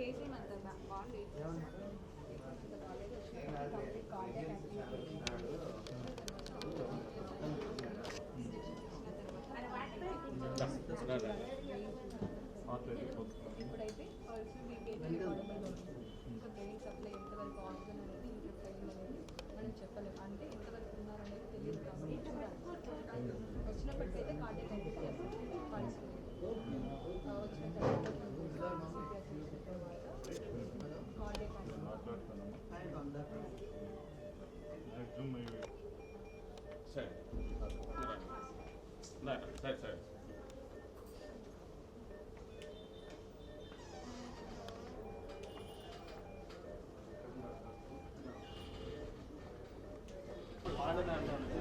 ఏంటి మంత్రి వాళ్ళు కాలేజ్ వచ్చిన కాలేజ్ కాంటాక్ట్ ఇప్పుడైతే ఆల్సో మీకు ఇంకా బ్రెయిన్ సప్లై ఎంతవరకు ఆక్సిజన్ అనేది ఇంకా అనేది మనం చెప్పలేము అంటే ఎంతవరకు ఉన్నారనేది తెలియదు కాబట్టి వచ్చినప్పటికైతే కార్డియక్ అయితే వచ్చిన తర్వాత సరే సరే సరే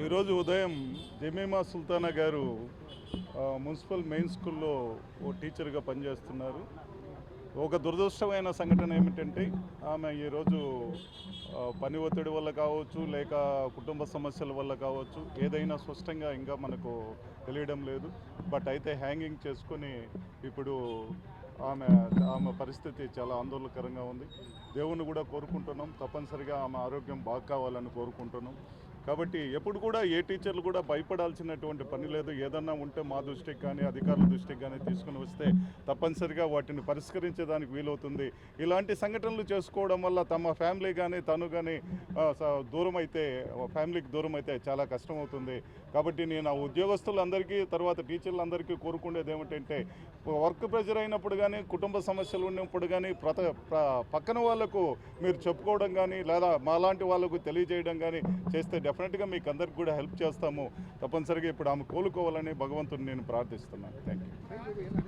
ఈరోజు ఉదయం జమీమా సుల్తానా గారు మున్సిపల్ మెయిన్ స్కూల్లో ఓ టీచర్గా పనిచేస్తున్నారు. ఒక దురదృష్టమైన సంఘటన ఏమిటంటే ఆమె ఈరోజు పని ఒత్తిడి వల్ల కావచ్చు లేక కుటుంబ సమస్యల వల్ల కావచ్చు ఏదైనా స్పష్టంగా ఇంకా మనకు తెలియడం లేదు. బట్ అయితే హ్యాంగింగ్ చేసుకొని ఇప్పుడు ఆమె ఆమె పరిస్థితి చాలా ఆందోళనకరంగా ఉంది. దేవుణ్ణి కూడా కోరుకుంటున్నాం. తప్పనిసరిగా ఆమె ఆరోగ్యం బాగా కావాలని కోరుకుంటున్నాం. కాబట్టి ఎప్పుడు కూడా ఏ టీచర్లు కూడా భయపడాల్సినటువంటి పని లేదు. ఏదన్నా ఉంటే మా దృష్టికి కానీ అధికారుల దృష్టికి కానీ తీసుకుని వస్తే తప్పనిసరిగా వాటిని పరిష్కరించేదానికి వీలవుతుంది. ఇలాంటి సంఘటనలు చేసుకోవడం వల్ల తమ ఫ్యామిలీ కానీ తను కానీ స- దూరం అయితే ఫ్యామిలీకి దూరం అయితే చాలా కష్టమవుతుంది. కాబట్టి నేను ఆ ఉద్యోగస్తులందరికీ తర్వాత టీచర్లందరికీ కోరుకునేది ఏమిటంటే వర్క్ ప్రెషర్ అయినప్పుడు కానీ కుటుంబ సమస్యలు ఉన్నప్పుడు కానీ ప్రత ప్ర- పక్కన వాళ్ళకు మీరు చెప్పుకోవడం కానీ లేదా మాలాంటి వాళ్ళకు తెలియజేయడం కానీ చేస్తే డెఫినెట్గా మీకు అందరికి కూడా హెల్ప్ చేస్తాము. తప్పనిసరిగా ఇప్పుడు ఆమె కోలుకోవాలని భగవంతుని నేను ప్రార్థిస్తున్నాను. థ్యాంక్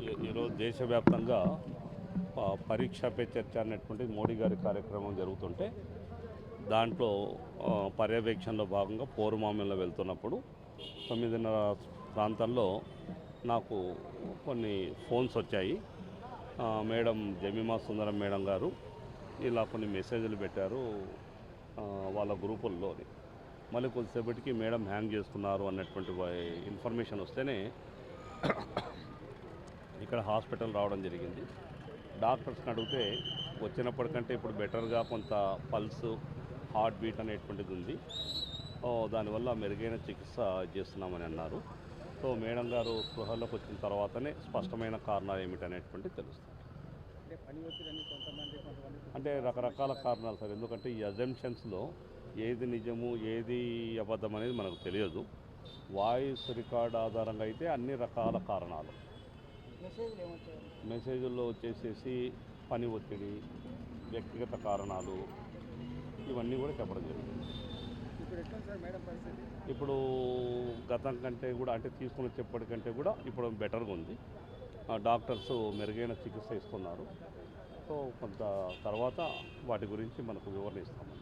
యూ ఈరోజు దేశవ్యాప్తంగా పరీక్ష పే చర్చ అనేటువంటి మోడీ గారి కార్యక్రమం జరుగుతుంటే దాంట్లో పర్యవేక్షణలో భాగంగా పోరుమామ్యంలో వెళ్తున్నప్పుడు తొమ్మిదిన్నర ప్రాంతంలో నాకు కొన్ని ఫోన్స్ వచ్చాయి. మేడం జమీమా సుందరం మేడం గారు ఇలా కొన్ని మెసేజ్లు పెట్టారు వాళ్ళ గ్రూపుల్లోని. మళ్ళీ కొద్దిసేపటికి మేడం హ్యాంగ్ చేసుకున్నారు అన్నటువంటి ఇన్ఫర్మేషన్ వస్తేనే ఇక్కడ హాస్పిటల్ రావడం జరిగింది. డాక్టర్స్ని అడిగితే వచ్చినప్పటికంటే ఇప్పుడు బెటర్గా కొంత పల్స్ హార్ట్ బీట్ అనేటువంటిది ఉంది. దానివల్ల మెరుగైన చికిత్స చేస్తున్నామని అన్నారు. సో మేడం గారు స్పృహలోకి వచ్చిన తర్వాతనే స్పష్టమైన కారణాలు ఏమిటనేటువంటిది తెలుస్తుంది. అంటే రకరకాల కారణాలు సార్. ఎందుకంటే ఈ అజంప్షన్స్లో ఏది నిజము ఏది అబద్ధం అనేది మనకు తెలియదు. వాయిస్ రికార్డ్ ఆధారంగా అయితే అన్ని రకాల కారణాలు. మెసేజ్లు వచ్చేసేసి పని ఒత్తిడి వ్యక్తిగత కారణాలు ఇవన్నీ కూడా చెప్పడం జరిగింది. ఇప్పుడు గతం కంటే కూడా అంటే తీసుకుని వచ్చేప్పటికంటే కూడా ఇప్పుడు బెటర్గా ఉంది. డాక్టర్స్ మెరుగైన చికిత్స ఇస్తున్నారు. సో కొంత తర్వాత వాటి గురించి మనకు వివరణ ఇస్తాము